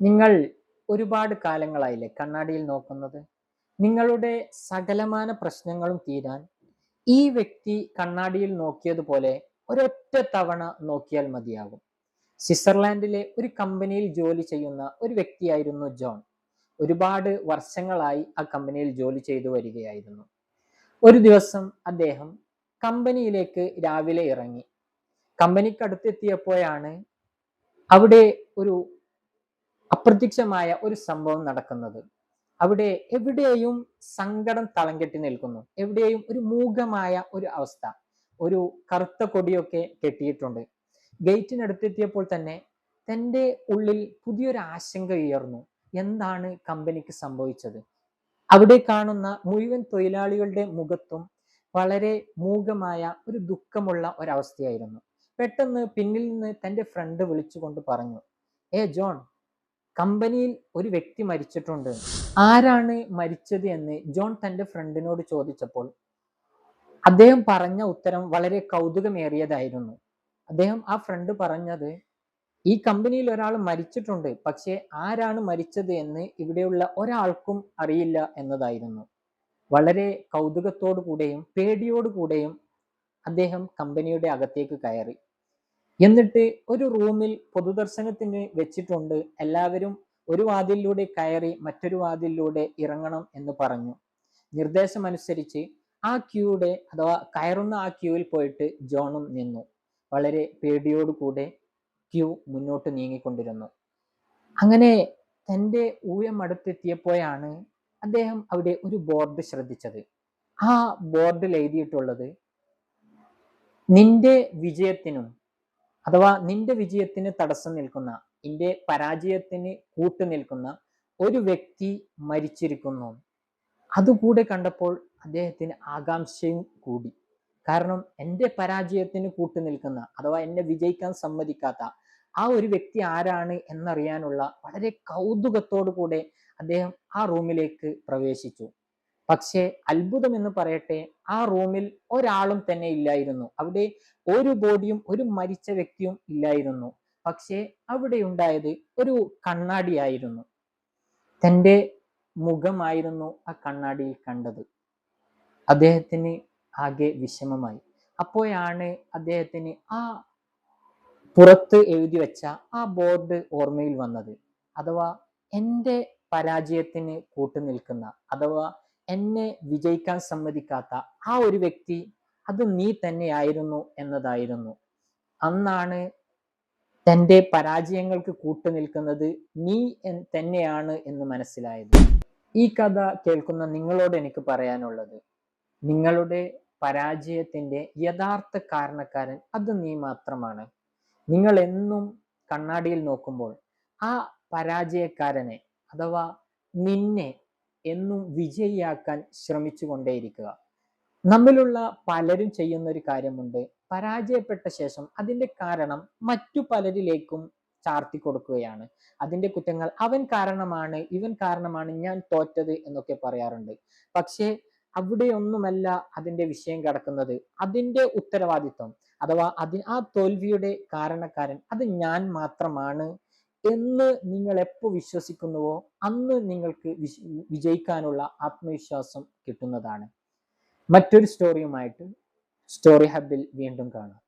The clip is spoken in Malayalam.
നിങ്ങൾ ഒരുപാട് കാലങ്ങളായില്ലേ കണ്ണാടിയിൽ നോക്കുന്നത്? നിങ്ങളുടെ സകലമാന പ്രശ്നങ്ങളും തീരാൻ ഈ വ്യക്തി കണ്ണാടിയിൽ നോക്കിയതുപോലെ ഒരൊറ്റ തവണ നോക്കിയാൽ മതിയാകും സ്വിറ്റ്സർലാൻഡിലെ ഒരു കമ്പനിയിൽ ജോലി ചെയ്യുന്ന ഒരു വ്യക്തിയായിരുന്നു ജോൺ. ഒരുപാട് വർഷങ്ങളായി ആ കമ്പനിയിൽ ജോലി ചെയ്തു വരികയായിരുന്നു. ഒരു ദിവസം അദ്ദേഹം കമ്പനിയിലേക്ക് രാവിലെ ഇറങ്ങി. കമ്പനിക്കടുത്തെത്തിയപ്പോഴാണ് അവിടെ ഒരു അപ്രത്യക്ഷമായ ഒരു സംഭവം നടക്കുന്നത്. അവിടെ എവിടെയും സങ്കടം തളം കെട്ടി നിൽക്കുന്നു. എവിടെയും ഒരു മൂകമായ ഒരു അവസ്ഥ. ഒരു കറുത്ത കൊടിയൊക്കെ കെട്ടിയിട്ടുണ്ട്. ഗേറ്റിനടുത്തെത്തിയപ്പോൾ തന്നെ തന്റെ ഉള്ളിൽ പുതിയൊരു ആശങ്ക ഉയർന്നു. എന്താണ് കമ്പനിക്ക് സംഭവിച്ചത്? അവിടെ കാണുന്ന മുഴുവൻ തൊഴിലാളികളുടെ മുഖത്തും വളരെ മൂകമായ ഒരു ദുഃഖമുള്ള ഒരവസ്ഥയായിരുന്നു. പെട്ടെന്ന് പിന്നിൽ നിന്ന് തന്റെ ഫ്രണ്ട് വിളിച്ചുകൊണ്ട് പറഞ്ഞു ഏ ജോൺ കമ്പനിയിൽ ഒരു വ്യക്തി മരിച്ചിട്ടുണ്ട്. ആരാണ് മരിച്ചത് എന്ന് ജോൺ തന്റെ ഫ്രണ്ടിനോട് ചോദിച്ചപ്പോൾ അദ്ദേഹം പറഞ്ഞ ഉത്തരം വളരെ കൗതുകമേറിയതായിരുന്നു. അദ്ദേഹം ആ ഫ്രണ്ട് പറഞ്ഞത് ഈ കമ്പനിയിൽ ഒരാൾ മരിച്ചിട്ടുണ്ട് പക്ഷേ ആരാണ് മരിച്ചത് എന്ന് ഇവിടെയുള്ള ഒരാൾക്കും അറിയില്ല എന്നതായിരുന്നു. വളരെ കൗതുകത്തോടു കൂടെയും പേടിയോടു കൂടെയും അദ്ദേഹം കമ്പനിയുടെ അകത്തേക്ക് കയറി. എന്നിട്ട് ഒരു റൂമിൽ പൊതുദർശനത്തിന് വെച്ചിട്ടുണ്ട്. എല്ലാവരും ഒരു വാതിലിലൂടെ കയറി മറ്റൊരു വാതിലിലൂടെ ഇറങ്ങണം എന്ന് പറഞ്ഞു. നിർദ്ദേശമനുസരിച്ച് ആ ക്യൂയുടെ അഥവാ കയറുന്ന ആ ക്യൂവിൽ പോയിട്ട് ജോണും നിന്നു. വളരെ പേടിയോടുകൂടെ ക്യൂ മുന്നോട്ട് നീങ്ങിക്കൊണ്ടിരുന്നു. അങ്ങനെ തന്റെ ഊയം അടുത്തെത്തിയപ്പോഴാണ് അദ്ദേഹം അവിടെ ഒരു ബോർഡ് ശ്രദ്ധിച്ചത്. ആ ബോർഡിൽ എഴുതിയിട്ടുള്ളത് നിന്റെ വിജയത്തിനും അഥവാ നിന്റെ വിജയത്തിന് തടസ്സം നിൽക്കുന്ന നിന്റെ പരാജയത്തിന് കൂട്ടു നിൽക്കുന്ന ഒരു വ്യക്തി മരിച്ചിരിക്കുന്നു. അതുകൂടെ കണ്ടപ്പോൾ അദ്ദേഹത്തിന് ആകാംക്ഷയും കൂടി. കാരണം എന്റെ പരാജയത്തിന് കൂട്ടു നിൽക്കുന്ന അഥവാ എന്നെ വിജയിക്കാൻ സമ്മതിക്കാത്ത ആ ഒരു വ്യക്തി ആരാണ് എന്നറിയാനുള്ള വളരെ കൗതുകത്തോടു കൂടെ അദ്ദേഹം ആ റൂമിലേക്ക് പ്രവേശിച്ചു. പക്ഷേ അത്ഭുതം എന്ന് പറയട്ടെ ആ റൂമിൽ ഒരാളും തന്നെ ഇല്ലായിരുന്നു. അവിടെ ഒരു ബോഡിയും ഒരു മരിച്ച വ്യക്തിയും ഇല്ലായിരുന്നു. പക്ഷേ അവിടെ ഉണ്ടായത് ഒരു കണ്ണാടിയായിരുന്നു. തന്റെ മുഖമായിരുന്നു ആ കണ്ണാടിയിൽ കണ്ടത്. അദ്ദേഹത്തിന് ആകെ വിഷമമായി. അപ്പോഴാണ് അദ്ദേഹത്തിന് ആ പുറത്ത് എഴുതി വെച്ച ആ ബോർഡ് ഓർമ്മയിൽ വന്നത്. അഥവാ എന്റെ പരാജയത്തിന് കൂട്ടു നിൽക്കുന്ന അഥവാ എന്നെ വിജയിക്കാൻ സമ്മതിക്കാത്ത ആ ഒരു വ്യക്തി അത് നീ തന്നെയായിരുന്നു എന്നതായിരുന്നു. അന്നാണ് തന്റെ പരാജയങ്ങൾക്ക് കൂട്ടു നിൽക്കുന്നത് നീ തന്നെയാണ് എന്ന് മനസ്സിലായത്. ഈ കഥ കേൾക്കുന്ന നിങ്ങളോട് എനിക്ക് പറയാനുള്ളത് നിങ്ങളുടെ പരാജയത്തിന്റെ യഥാർത്ഥ കാരണക്കാരൻ അത് നീ മാത്രമാണ്. നിങ്ങൾ എന്നും കണ്ണാടിയിൽ നോക്കുമ്പോൾ ആ പരാജയക്കാരനെ അഥവാ നിന്നെ എന്നും വിജയിയാക്കാൻ ശ്രമിച്ചു കൊണ്ടേയിരിക്കുക നമ്മിലുള്ള പലരും ചെയ്യുന്ന ഒരു കാര്യമുണ്ട്. പരാജയപ്പെട്ട ശേഷം അതിന്റെ കാരണം മറ്റു പലരിലേക്കും ചാർത്തി കൊടുക്കുകയാണ്. അതിന്റെ കുറ്റങ്ങൾ അവൻ കാരണമാണ് ഇവൻ കാരണമാണ് ഞാൻ തോറ്റത് എന്നൊക്കെ പറയാറുണ്ട്. പക്ഷേ അവിടെയൊന്നുമല്ല അതിന്റെ വിഷയം കിടക്കുന്നത്. അതിന്റെ ഉത്തരവാദിത്വം. അഥവാ അതി ആ തോൽവിയുടെ കാരണക്കാരൻ അത് ഞാൻ മാത്രമാണ് എന്ന് നിങ്ങൾ എപ്പോൾ വിശ്വസിക്കുന്നുവോ അന്ന് നിങ്ങൾക്ക് വിജയിക്കാനുള്ള ആത്മവിശ്വാസം കിട്ടുന്നതാണ്. മറ്റൊരു സ്റ്റോറിയുമായിട്ട് സ്റ്റോറി ഹബിൽ വീണ്ടും കാണാം.